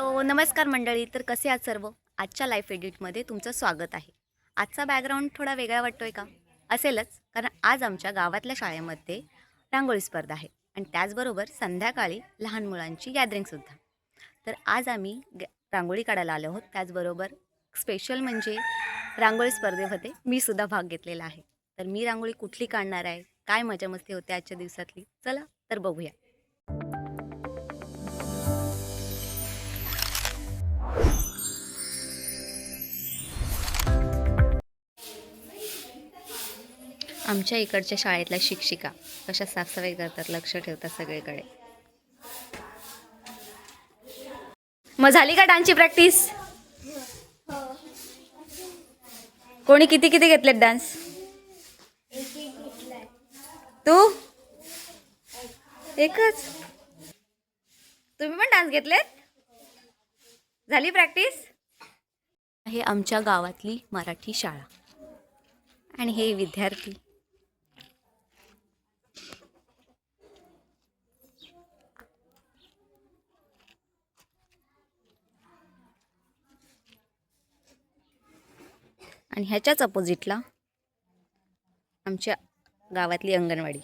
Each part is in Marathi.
हॅलो नमस्कार मंडळी तर कसे आहात सर्व? आजच्या लाईफ एडिटमध्ये तुमचं स्वागत आहे. आजचा बॅकग्राऊंड थोडा वेगळा वाटतोय का? असेलच कारण आज आमच्या गावातल्या शाळेमध्ये रांगोळी स्पर्धा आहे. आणि त्याचबरोबर संध्याकाळी लहान मुलांची गॅदरिंगसुद्धा तर आज आम्ही गॅ रांगोळी काढायला आलो आहोत. त्याचबरोबर स्पेशल म्हणजे रांगोळी स्पर्धेमध्ये मी सुद्धा भाग घेतलेला आहे. तर मी रांगोळी कुठली काढणार आहे? काय मजा मस्ती होते आजच्या दिवसातली? चला तर बघूया. आमच्या इकडच्या शाळेतल्या शिक्षिका. कशा साफसफाई करतात लक्ष ठेवतात सगळीकडे. मग झाली का डान्सची प्रॅक्टिस? कोणी किती किती घेतलेत डान्स? तू? एकच. तुम्ही पण डान्स घेतलेत? झाली प्रॅक्टिस? हे आमच्या गावातली मराठी शाळा. आणि हे विद्यार्थी. आणि ह्याच्याच अपोजिटला आमच्या गावातली अंगणवाडी.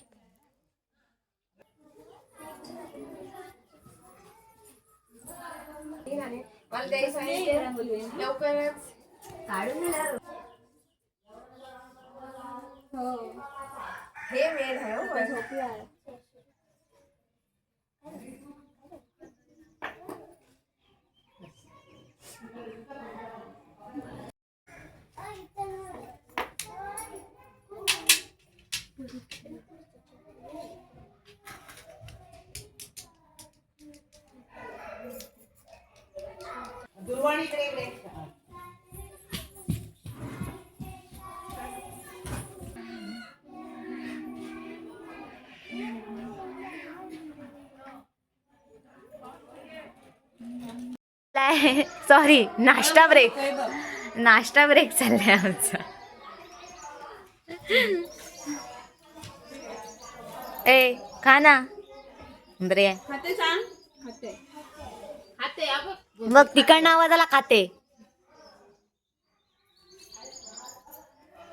सॉरी नाश्ता ब्रेक नाश्ता ब्रेक चाललाय आमचा. ए खा ना बरे खाते सांग. खाते. खाते आपण मग तिकडनं आवाजाला खाते.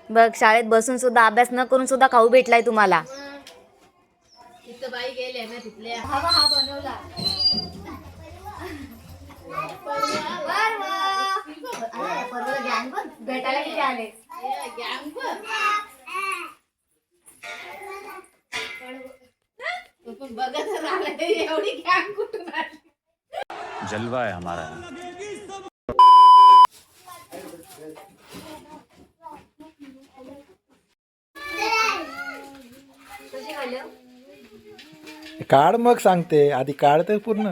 बघ शाळेत बसून सुद्धा अभ्यास न करून सुद्धा खाऊ भेटलाय तुम्हाला. तिथं बाई गेले ना तिथल्या हवा हा बनवला. भेटायला किती आले? गॅंग बघत राहिला एवढी गॅंग कुठून आली? जलवा है हमारा. काढ मग सांगते आधी काढ तर पूर्ण.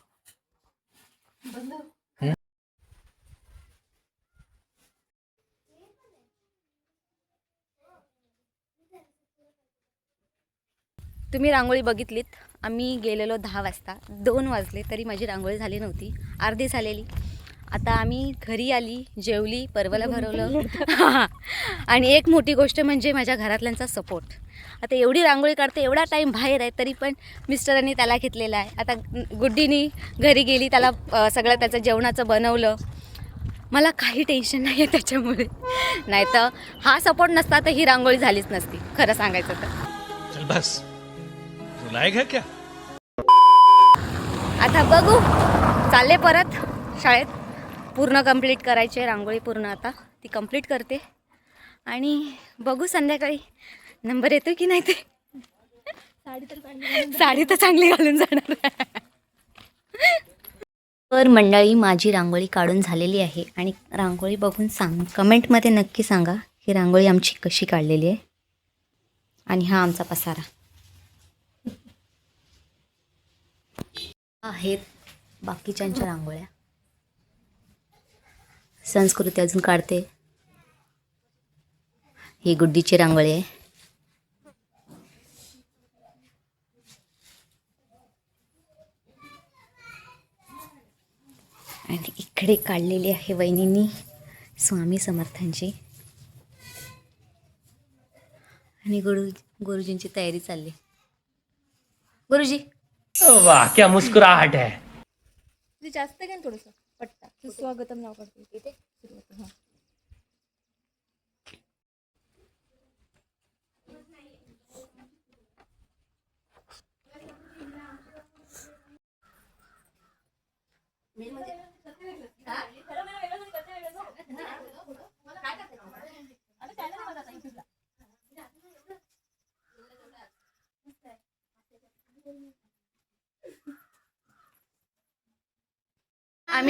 तुम्ही रांगोळी बघितलीत? आम्ही गेलेलो दहा वाजता. दोन वाजले तरी माझी रांगोळी झाली नव्हती. अर्धी झालेली. आता आम्ही घरी आली जेवली परवाला भरवलं. आणि एक मोठी गोष्ट म्हणजे माझ्या घरातल्यांचा सपोर्ट आता एवढी रांगोळी काढते एवढा टाईम बाहेर आहे तरी पण मिस्टरांनी त्याला घेतलेला आहे. आता गुड्डीनी घरी गेली त्याला सगळं त्याचं जेवणाचं बनवलं. मला काही टेन्शन नाही आहे त्याच्यामुळे. नाही तर हा सपोर्ट नसता तर ही रांगोळी झालीच नसती. खरं सांगायचं तर. बस. लायक है क्या? आता बघू. चालले परत शाळेत. पूर्ण कंप्लीट करायची. आहे रांगोळी पूर्ण आता. ती कंप्लीट करते. आणि बघू संध्याकाळी नंबर येतो की नाही ते. साडी तर चांगली घालून जाणार. तर मंडळी माझी रांगोळी काढून झालेली आहे. आणि रांगोळी बघून सांग. कमेंटमध्ये नक्की सांगा ही रांगोळी आमची कशी काढलेली आहे. आणि हा आमचा पसारा. आहेत बाकीच्यांच्या रांगोळ्या. संस्कृती अजून काढते. ही गुड्डीची रांगोळी आहे. आणि इकडे काढलेली आहे वहिनींनी स्वामी समर्थांची. आणि गुरु गुरुजींची तयारी चालली. गुरुजी वाह क्या मुस्कुराहट है जास्त घ्या थोडस पट्टा स्वागतम नाव काढतो इथे सुरुवात, हा.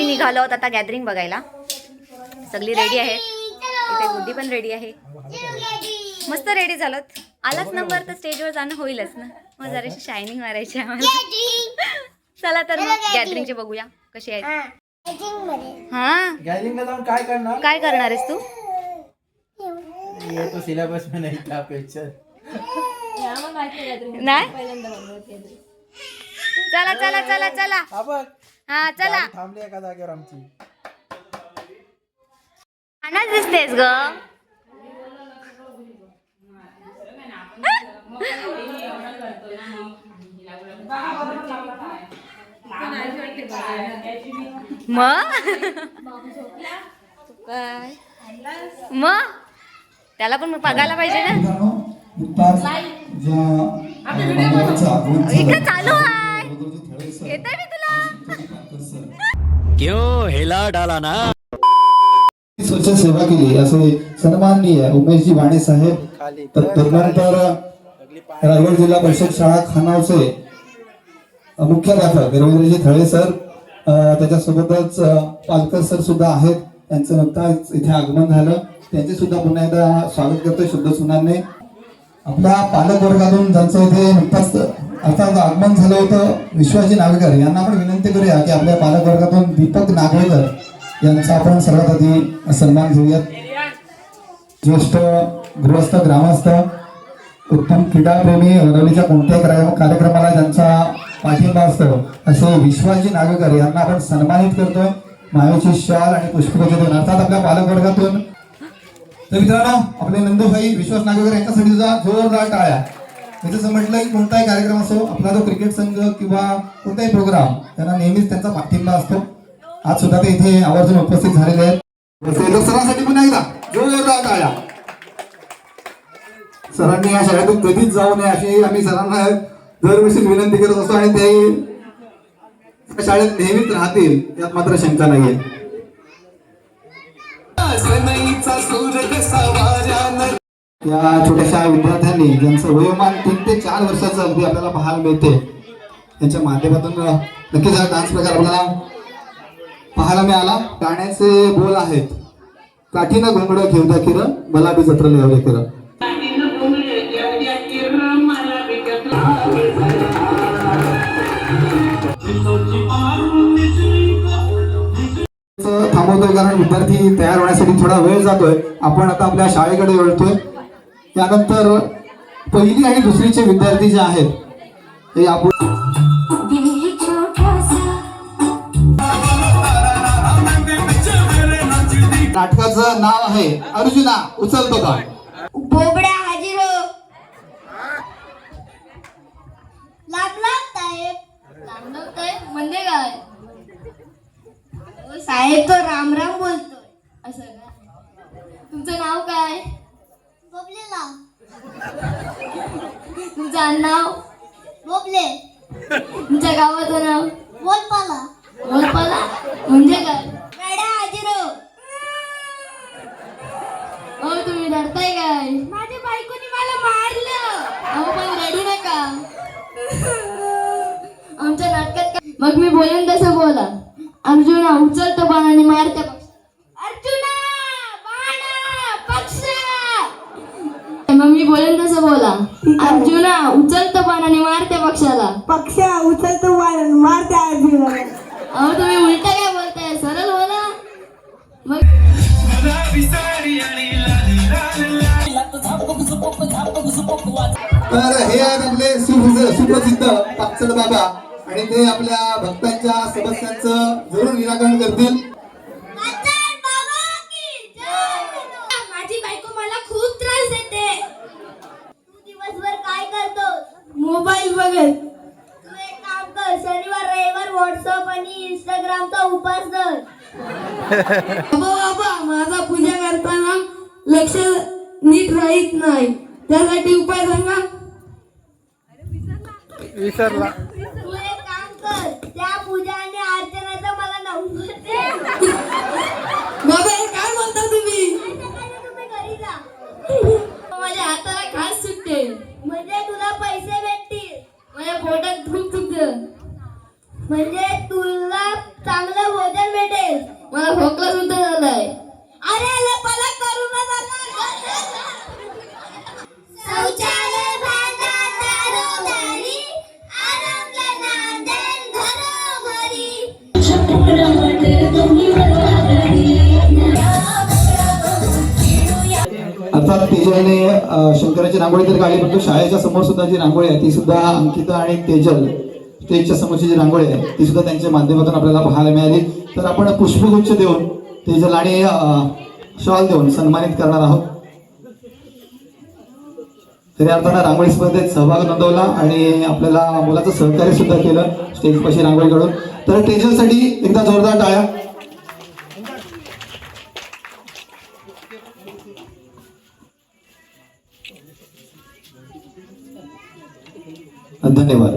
आम्ही निघालो आहोत आता गॅदरिंग बघायला. सगळी रेडी आहेत. इथे गुड्डी पण रेडी आहे. मस्त रेडी झालोत. आलाच नंबर तर स्टेजवर जाणं होईलच ना. मग जराशी शायनिंग मारायची आम्हाला. चला तर मग गॅदरिंगचे बघूया. कशी आहेत? हा. गॅदरिंगला जाऊन काय करणार? काय करणार आहेस तू? ये तो सिलेबस में नहीं था पिक्चर हे आहे. नाही. चला चला चला चला. हा हा चला. गाडी थांबली एका जागेवर आमची. दिसतेस ग. मग? त्याला पण बघायला पाहिजे ना. इकडे चालू आहे. मी क्यों हिला डाला ना? स्वच्छ सेवा केली. असे सन्माननीय उमेशजी वाणे साहेब तदनंतर रायगड जिल्हा परिषद शाळा खानावचे मुख्याध्यापक रवींद्रजी थळे सर त्याच्यासोबतच पालकर सर सुद्धा आहेत. त्यांचं नुकताच इथे आगमन झालं. त्यांचे सुद्धा पुन्हा एकदा स्वागत करतोय शुद्ध सुनाने. आपल्या पालक वर्गातून ज्यांचं इथे नुकताच अर्थात आगमन झालं होतं. विश्वाजी नागवेकर यांना आपण विनंती करूया की आपल्या पालक वर्गातून दीपक नागवेकर यांचा आपण सर्वात आधी सन्मान घेऊयात. ज्येष्ठ गृहस्थ ग्रामस्थ उत्तम क्रीडाप्रेमी रवलीच्या कोणत्याही कार्यक्रमाला ज्यांचा पाठिंबा असतो. असे विश्वाजी नागवेकर यांना आपण सन्मानित करतोय. मायाची शाल आणि पुष्पगुच्छ देऊन. अर्थात आपल्या पालक वर्गातून तर मित्रांनो आपले नंदूभाई विश्वास नागवेकर यांच्यासाठी सुद्धा जोरदार टाळ्या. मी जसं म्हटलं की कोणताही कार्यक्रम असो आपला जो क्रिकेट संघ किंवा कोणताही प्रोग्राम त्यांना नेहमीच त्यांचा पाठिंबा असतो. आज सुद्धा ते इथे आवर्जून उपस्थित झालेले आहेत. सरांसाठी पण एकदा जोरदार टाळ्या सरांनी या शाळेतून कधीच जाऊ नये अशी आम्ही सरांना दरवर्षी विनंती करत असतो आणि ते शाळेत नेहमीच राहतील यात मात्र शंका नाहीये. या छोट्याशा विद्यार्थ्यांनी ज्यांचं वयोमान तीन ते चार वर्षाचं अगदी आपल्याला पाहायला मिळते त्यांच्या माध्यमातून नक्कीच हा डान्स प्रकार आपल्याला पाहायला मिळाला. गाण्याचे बोल आहेत. काठीनं घोंगडं घेऊद्या किर मला बी जत्र. लिहावे किर थांबवतोय कारण विद्यार्थी तयार होण्यासाठी थोडा वेळ जातोय. आपण आता आपल्या शाळेकडे वळतोय. त्यानंतर पहिली आणि दुसरीचे विद्यार्थी जे आहेत ते आपण नाटकाचं नाव आहे अर्जुना उचलतो का बोबड्या साहेब म्हणजे काय साहेब तो राम राम बोलतोय असं का तुमचं नाव काय बोबलेला तुमचं आडनाव बोबले. तुमच्या गावाचं नाव? बोलपाला. बोलपाला? म्हणजे काय? हाजीरो हो तुम्ही रडताय काय? माझ्या बायकोने मला मारलं. अहो पण रडू नका. आमच्या नाटकात काय- मग मी बोलेन तसं बोला? अर्जुना उचलतो बाण आणि मारते पक्ष. अर्जुना बाण पक्ष. मग मी बोलेन तसं बोला? अर्जुना उचलतं पण आणि मारते पक्षाला. पक्षा उचलतो वारण मारते अर्जुन. अहो तुम्ही उलट काय बोलताय? सरळ बोला. मग तर हे आहेत आपले सुप्रसिद्ध सुप्रसिद्ध बाबा. आणि ते आपल्या भक्तांच्या समस्यांचं जरूर निराकरण करतील माझी बायको मला खूप त्रास देते तू दिवसभर काय करतो मोबाईल बघत तू एक काम कर शनिवार रविवार व्हॉट्सअप आणि इंस्टाग्रामचा उपास कर बाबा बाबा माझा पूजा करताना लक्ष नीट राहत नाही. त्यासाठी उपाय सांगा तू एक काम कर त्या पूजा आणि अर्चनाचा मला नंबर दे बाबा हे काय बोलता तुम्ही? सकाळी तुम्ही घरी जा. माझ्या हाताला खास सुटते म्हणजे तुला पैसे भेटतील माझ्या पोटात खूप दुखत म्हणजे तुला चांगलं भोजन भेटेल. मला खोकला सुद्धा झालाय. अरे लपाला करू नका. शौचालय अर्थात तेजलने शंकराची रांगोळी तर काढली परंतु शाळेच्या समोर सुद्धा जी रांगोळी आहे ती सुद्धा अंकिता आणि तेजल स्टेजच्या समोरची जी रांगोळी आहे ती सुद्धा त्यांच्या माध्यमातून आपल्याला पाहायला मिळाली. तर आपण पुष्पगुच्छ देऊन तेजल आणि शॉल देऊन सन्मानित करणार आहोत. खऱ्या अर्थानं रांगोळी स्पर्धेत सहभाग नोंदवला आणि आपल्याला मुलाचं सहकार्य सुद्धा केलं स्टेजपाशी रांगोळी काढून. तर तेजलसाठी एकदा जोरदार टाळ्या. धन्यवाद.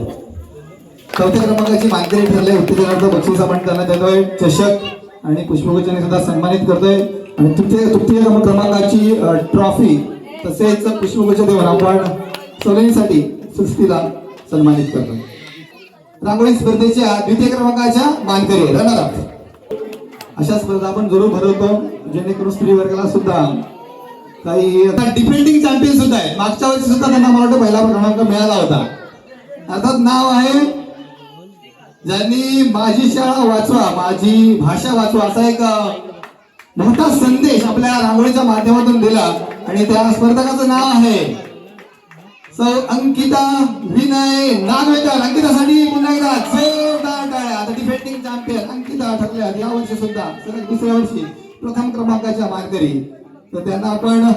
चौथ्या क्रमांकाची मानकरी ठरले उत्तेजनार्थ बक्षीस आपण त्यांना देतोय चषक आणि पुष्पगुच्छाने सुद्धा सन्मानित करतोय. आणि तृतीय तृतीय क्रमांकाची ट्रॉफी तसेच पुष्पगुच्छ देऊन आपण सोलनीसाठी सृष्टीला सन्मानित करतोय. रांगोळी स्पर्धेच्या द्वितीय क्रमांकाच्या मानकरी रनर अशा स्पर्धा आपण जरूर भरवतो जेणेकरून स्त्री वर्गाला सुद्धा काही डिफेंडिंग चॅम्पियन सुद्धा आहेत. मागच्या वर्षी सुद्धा त्यांना मला वाटतं पहिला क्रमांक मिळाला होता. अर्थात नाव आहे ज्यांनी माझी शाळा वाचवा माझी भाषा वाचवा असा एक मोठा संदेश आपल्या रांगोळीच्या माध्यमातून दिला आणि त्या स्पर्धकाचं नाव आहे सौ अंकिता विनय नागवेकर. अंकितासाठी पुन्हा एकदा जोरदार टाळ्या. आता डिफेंडिंग चॅम्पियन अंकिता ठरल्या या वर्षी सुद्धा सलग दुसऱ्या वर्षी प्रथम क्रमांकाच्या मानकरी तर त्यांना आपण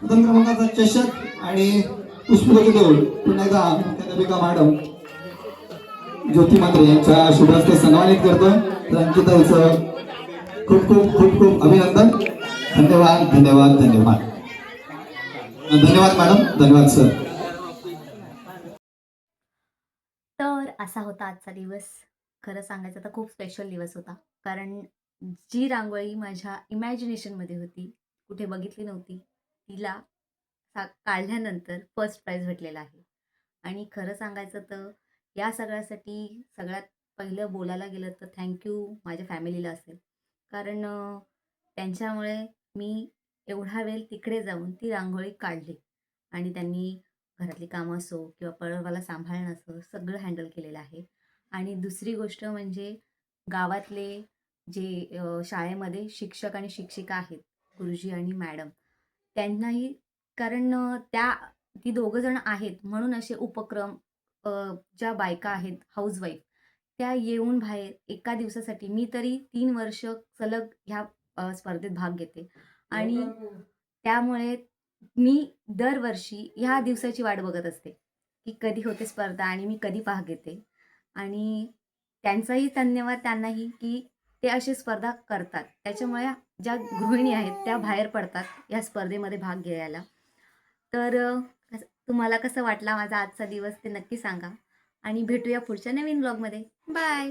प्रथम क्रमांकाचा चषक आणि पुष्पगती देऊन पुन्हा एकदा मुख्याध्यापिका मॅडम ज्योती मात्रे यांच्या शुभास्ते सन्मानित करतो. तर अंकिता हिचं खूप खूप खूप खूप अभिनंदन. धन्यवाद धन्यवाद धन्यवाद. धन्यवाद मॅडम धन्यवाद सर. तर असा होता आजचा दिवस. खरं सांगायचं तर खूप स्पेशल दिवस होता. कारण जी रांगोळी माझ्या इमॅजिनेशनमध्ये होती कुठे बघितली नव्हती. तिला सा काढल्यानंतर फर्स्ट प्राईज भेटलेला आहे. आणि खरं सांगायचं तर या सगळ्यासाठी सगळ्यात पहिलं बोलायला गेलं तर थँक्यू माझ्या फॅमिलीला असेल. कारण त्यांच्यामुळे मी एवढा वेळ तिकडे जाऊन ती रांगोळी काढली. आणि त्यांनी घरातली कामं असो किंवा परवाला सांभाळणं असो सगळं हँडल केलेलं आहे. आणि दुसरी गोष्ट म्हणजे गावातले जे शाळेमध्ये शिक्षक आणि शिक्षिका आहेत गुरुजी आणि मॅडम. त्यांनाही कारण त्या ती दोघं जण आहेत म्हणून असे उपक्रम ज्या बायका आहेत हाऊसवाईफ त्या येऊन बाहेर एका दिवसासाठी मी तरी तीन वर्ष सलग ह्या स्पर्धेत भाग घेते. आणि त्यामुळे मी दरवर्षी ह्या दिवसाची वाट बघत असते की कधी होते स्पर्धा आणि मी कधी भाग घेते. आणि त्यांचाही धन्यवाद त्यांनाही की ते असे स्पर्धा करतात. त्याच्यामुळे ज्या गृहिणी आहेत त्या बाहेर पडतात या स्पर्धेमध्ये भाग घ्यायला. तर तुम्हाला कसं वाटला माझा आजचा दिवस ते नक्की सांगा. आणि भेटूया पुढच्या नवीन ब्लॉगमध्ये बाय